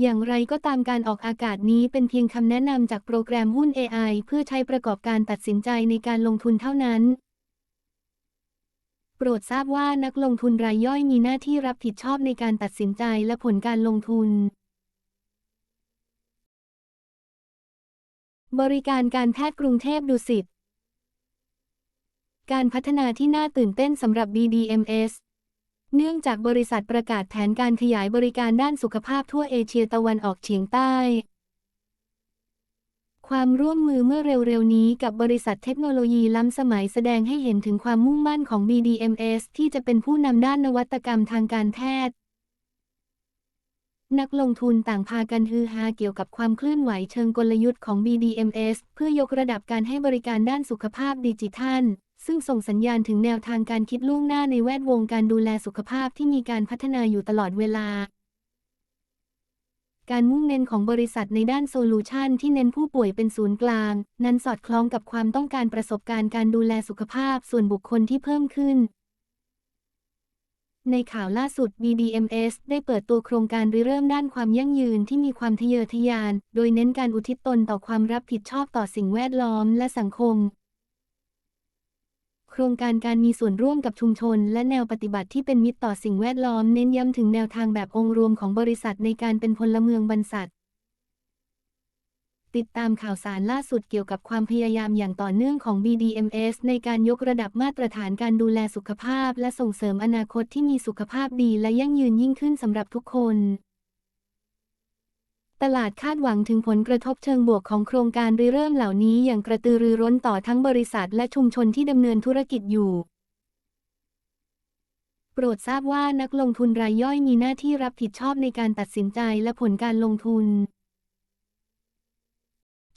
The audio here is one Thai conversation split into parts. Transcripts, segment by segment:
อย่างไรก็ตามการออกอากาศนี้เป็นเพียงคำแนะนำจากโปรแกรมหุ้น AI เพื่อใช้ประกอบการตัดสินใจในการลงทุนเท่านั้น โปรดทราบว่านักลงทุนรายย่อยมีหน้าที่รับผิดชอบในการตัดสินใจและผลการลงทุน บริการการแพทย์กรุงเทพดุสิต การพัฒนาที่น่าตื่นเต้นสำหรับ BDMS เนื่องจากบริษัทประกาศแผนการขยายบริการด้านสุขภาพทั่วเอเชียตะวันออกเฉียงใต้ ความร่วมมือเมื่อเร็วๆนี้กับบริษัทเทคโนโลยีล้ำสมัยแสดงให้เห็นถึงความมุ่งมั่นของ BDMS ที่จะเป็นผู้นำด้านนวัตกรรมทางการแพทย์ นักลงทุนต่างพากันฮือฮาเกี่ยวกับความเคลื่อนไหวเชิงกลยุทธ์ของ BDMS เพื่อยกระดับการให้บริการด้านสุขภาพดิจิทัล ซึ่งส่งสัญญาณถึงแนวทางการคิดล่วงหน้าในแวดวงการดูแลสุขภาพที่มีการพัฒนาอยู่ตลอดเวลา การมุ่งเน้นของบริษัทในด้านโซลูชันที่เน้นผู้ป่วยเป็นศูนย์กลาง นั้นสอดคล้องกับความต้องการประสบการณ์การดูแลสุขภาพส่วนบุคคลที่เพิ่มขึ้นในข่าวล่าสุด BDMS ได้เปิดตัวโครงการริเริ่มด้านความยั่งยืนที่มีความทะเยอทะยาน โดยเน้นการอุทิศตนต่อความรับผิดชอบต่อสิ่งแวดล้อมและสังคม ครงการการมีส่วนร่วมกับชุมชน และแนวปฏิบัติที่เป็นมิตรต่อสิ่งแวดล้อมเน้นย้ำถึงแนวทางแบบองค์รวมของบริษัทในการเป็นพลเมืองบรรษัทติดตามข่าวสารล่าสุดเกี่ยวกับความพยายามอย่างต่อเนื่องของ BDMS ในการยกระดับมาตรฐานการดูแลสุขภาพ และส่งเสริมอนาคตที่มีสุขภาพดีและยั่งยืนยิ่งขึ้นสำหรับทุกคน ตลาดคาดหวังถึงผลกระทบเชิงบวกของโครงการริเริ่มเหล่านี้อย่างกระตือรือร้นต่อทั้งบริษัทและชุมชนที่ดำเนินธุรกิจอยู่โปรดทราบว่านักลงทุนรายย่อยมีหน้าที่รับผิดชอบในการตัดสินใจและผลการลงทุน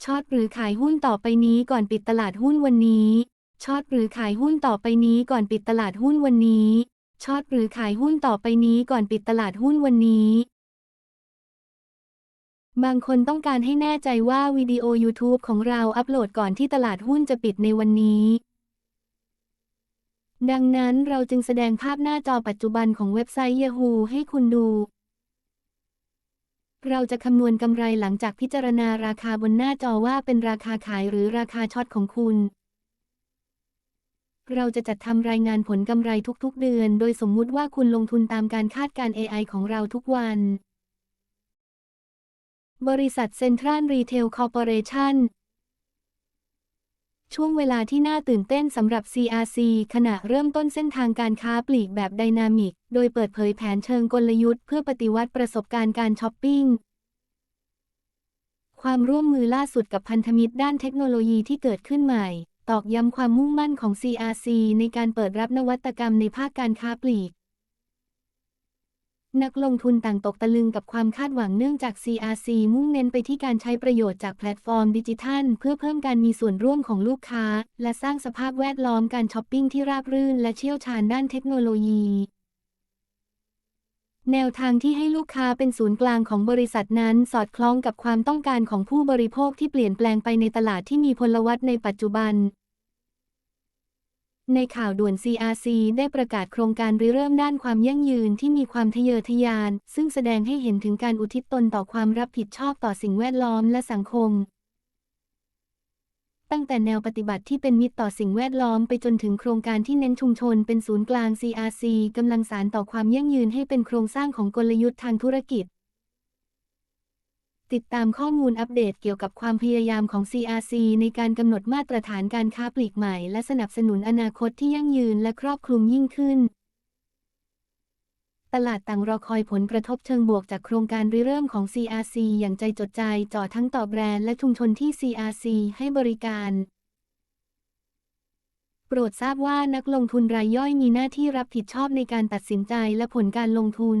ช็อตหรือขายหุ้นต่อไปนี้ก่อนปิดตลาดหุ้นวันนี้ ช็อตหรือขายหุ้นต่อไปนี้ก่อนปิดตลาดหุ้นวันนี้ ช็อตหรือขายหุ้นต่อไปนี้ก่อนปิดตลาดหุ้นวันนี้ บางคนต้องการให้แน่ใจว่าวิดีโอ YouTube ของเราอัปโหลดก่อนที่ตลาดหุ้นจะปิดในวันนี้ ดังนั้นเราจึงแสดงภาพหน้าจอปัจจุบันของเว็บไซต์ Yahoo ให้คุณดู เราจะคำนวณกำไรหลังจากพิจารณาราคาบนหน้าจอว่าเป็นราคาขายหรือราคาช็อตของคุณ เราจะจัดทำรายงานผลกำไรทุกๆ เดือน โดยสมมุติว่าคุณลงทุนตามการคาดการ AI ของเราทุกวัน บริษัทเซ็นทรัลรีเทลคอร์ปอเรชั่นช่วงเวลาที่น่าตื่นเต้นสำหรับ CRC ขณะเริ่มต้นเส้นทางการค้าปลีกแบบไดนามิก โดยเปิดเผยแผนเชิงกลยุทธ์เพื่อปฏิวัติประสบการณ์การช้อปปิ้ง ความร่วมมือล่าสุดกับพันธมิตรด้านเทคโนโลยีที่เกิดขึ้นใหม่ ตอกย้ำความมุ่งมั่นของ CRC ในการเปิดรับนวัตกรรมในภาคการค้าปลีก นักลงทุนต่างตกตะลึงกับความคาดหวังเนื่องจาก CRC มุ่งเน้นไปที่การใช้ประโยชน์จากแพลตฟอร์มดิจิทัล เพื่อเพิ่มการมีส่วนร่วมของลูกค้า และสร้างสภาพแวดล้อมการช้อปปิ้งที่ราบรื่น และเชี่ยวชาญด้านเทคโนโลยี แนวทางที่ให้ลูกค้าเป็นศูนย์กลางของบริษัทนั้น สอดคล้องกับความต้องการของผู้บริโภคที่เปลี่ยนแปลงไปในตลาดที่มีพลวัตในปัจจุบัน ในข่าวด่วน CRC ได้ประกาศโครงการริเริ่มด้านความยั่งยืนที่มีความทะเยอทะยาน ซึ่งแสดงให้เห็นถึงการอุทิศตนต่อความรับผิดชอบต่อสิ่งแวดล้อมและสังคม ตั้งแต่แนวปฏิบัติที่เป็นมิตรต่อสิ่งแวดล้อมไปจนถึงโครงการที่เน้นชุมชนเป็นศูนย์กลาง CRC กำลังสารต่อความยั่งยืนให้เป็นโครงสร้างของกลยุทธ์ทางธุรกิจ ติดตามข้อมูลอัปเดตเกี่ยวกับความพยายามของ CRC ในการกำหนดมาตรฐานการค้าปลีกใหม่ และสนับสนุนอนาคตที่ยั่งยืนและครอบคลุมยิ่งขึ้น ตลาดต่างรอคอยผลกระทบเชิงบวกจากโครงการริเริ่มของ CRC อย่างใจจดใจจ่อทั้งต่อแบรนด์และชุมชนที่ CRC ให้บริการโปรดทราบว่านักลงทุนรายย่อยมีหน้าที่รับผิดชอบในการตัดสินใจและผลการลงทุน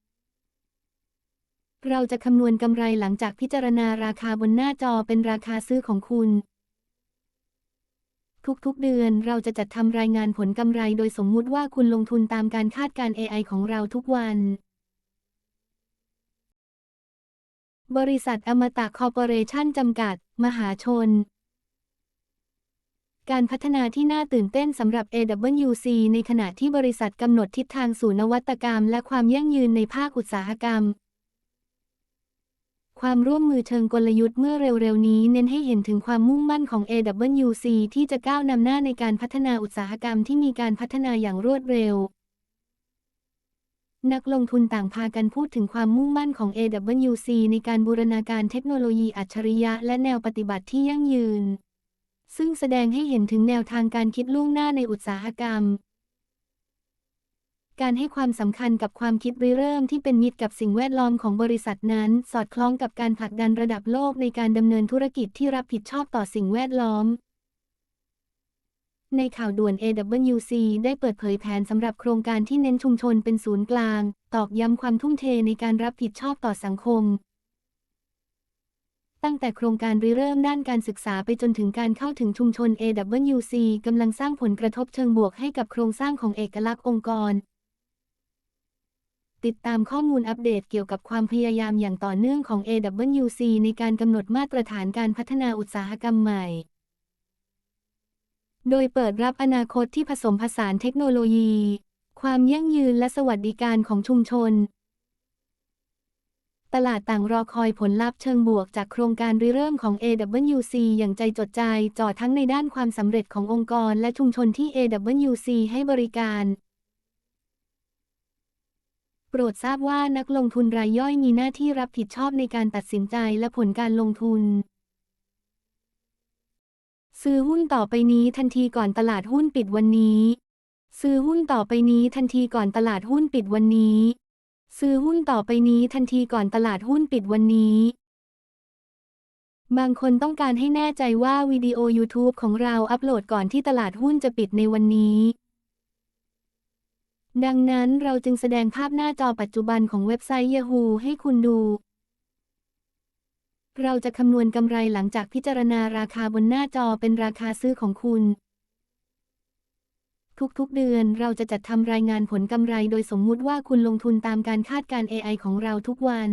เราจะคำนวณกำไรหลังจากพิจารณาราคาบนหน้าจอเป็นราคาซื้อของคุณ ทุกๆเดือนเราจะจัดทำรายงานผลกำไรโดยสมมุติว่าคุณลงทุนตามการคาดการ AI ของเราทุกวัน บริษัทอมตะคอร์ปอเรชั่นจำกัด มหาชน การพัฒนาที่น่าตื่นเต้นสำหรับ AWC ในขณะที่บริษัทกำหนดทิศทางสู่นวัตกรรม และความยั่งยืนในภาคอุตสาหกรรม ความร่วมมือเชิงกลยุทธ์เมื่อเร็วๆ นี้เน้นให้เห็นถึงความมุ่งมั่นของ AWC ที่จะก้าวนำหน้าในการพัฒนาอุตสาหกรรมที่มีการพัฒนาอย่างรวดเร็ว นักลงทุนต่างพากันพูดถึงความมุ่งมั่นของ AWC ในการบูรณาการเทคโนโลยีอัจฉริยะ และแนวปฏิบัติที่ยั่งยืน ซึ่งแสดงให้เห็นถึงแนวทางการคิดล่วงหน้าในอุตสาหกรรม การให้ความสำคัญกับความคิดริเริ่มที่เป็นมิตรกับสิ่งแวดล้อมของบริษัทนั้น สอดคล้องกับการผลักดันระดับโลกในการดำเนินธุรกิจที่รับผิดชอบต่อสิ่งแวดล้อมในข่าวด่วน AWC ได้เปิดเผยแผนสำหรับโครงการที่เน้นชุมชนเป็นศูนย์กลาง ตอกย้ำความทุ่มเทในการรับผิดชอบต่อสังคม ตั้งแต่โครงการริเริ่มด้านการศึกษาไปจนถึงการเข้าถึงชุมชน AWC กำลังสร้างผลกระทบเชิงบวกให้กับโครงสร้างของเอกลักษณ์องค์กร ติดตามข้อมูลอัปเดตเกี่ยวกับความพยายามอย่างต่อเนื่องของ AWC ในการกำหนดมาตรฐานการพัฒนาอุตสาหกรรมใหม่ โดยเปิดรับอนาคตที่ผสมผสานเทคโนโลยี ความยั่งยืนและสวัสดิการของชุมชน ตลาดต่างรอคอยผลลัพธ์เชิงบวกจากโครงการริเริ่มของ AWC อย่างใจจดใจจ่อทั้งในด้านความสำเร็จขององค์กรและชุมชนที่ AWC ให้บริการ โปรดทราบว่านักลงทุนรายย่อยมีหน้าที่รับผิดชอบในการตัดสินใจและผลการลงทุน ซื้อหุ้นต่อไปนี้ทันทีก่อนตลาดหุ้นปิดวันนี้ ซื้อหุ้นต่อไปนี้ทันทีก่อนตลาดหุ้นปิดวันนี้ ซื้อหุ้นต่อไปนี้ทันทีก่อนตลาดหุ้นปิดวันนี้ บางคนต้องการให้แน่ใจว่าวิดีโอ YouTube ของเราอัปโหลดก่อนที่ตลาดหุ้นจะปิดในวันนี้ ดังนั้นเราจึงแสดงภาพหน้าจอปัจจุบันของเว็บไซต์ Yahoo ให้คุณดู เราจะคำนวณกำไรหลังจากพิจารณาราคาบนหน้าจอเป็นราคาซื้อของคุณ ทุกๆเดือนเราจะจัดทำรายงานผลกำไรโดยสมมุติว่าคุณลงทุนตามการคาดการ AI ของเราทุกวัน